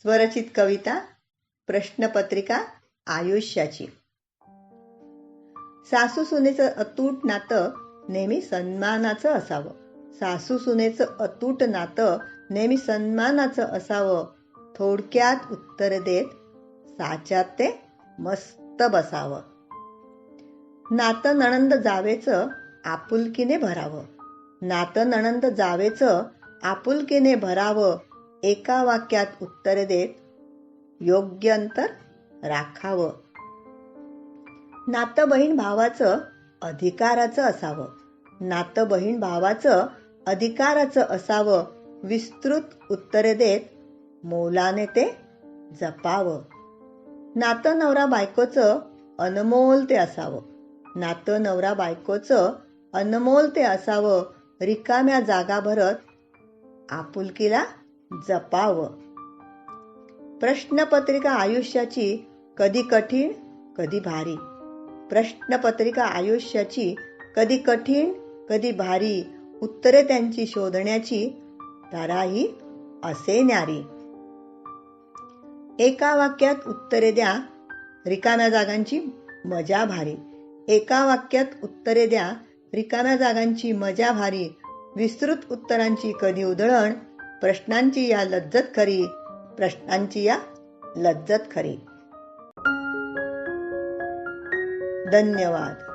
स्वरचित कविता प्रश्नपत्रिका आयुष्याची. सासू सुनेचं अतूट नातं नेहमी सन्मानाचं असावं. सासू सुनेचं अतूट नातं नेहमी सन्मानाचं असावं. थोडक्यात उत्तर देत साच्यात ते मस्त बसावं. नातं नणंद जावेचं आपुलकीने भरावं. नातं नणंद जावेचं आपुलकीने भरावं. एका वाक्यात उत्तर देत योग्य अंतर राखावं. नातं बहीण भावाचं अधिकाराचं असावं. नातं बहीण भावाचं अधिकाराचं असावं विस्तृत उत्तरे देत मोलाने ते जपावं. नातं नवरा बायकोचं अनमोल ते असावं. नातं नवरा बायकोचं अनमोल ते असावं. रिकाम्या जागा भरत आपुलकीला जपावं. प्रश्नपत्रिका आयुष्याची कधी कठीण कधी भारी. प्रश्नपत्रिका आयुष्याची कधी कठीण कधी भारी उत्तरे त्यांची शोधण्याची तराही असे न्यारी. एका वाक्यात उत्तरे द्या रिकाम्या जागांची मजा भारी. एका वाक्यात उत्तरे द्या रिकाम्या जागांची मजा भारी. विस्तृत उत्तरांची कधी उधळण प्रश्नांची या लज्जत खरी. प्रश्नांची या लज्जत खरी. धन्यवाद.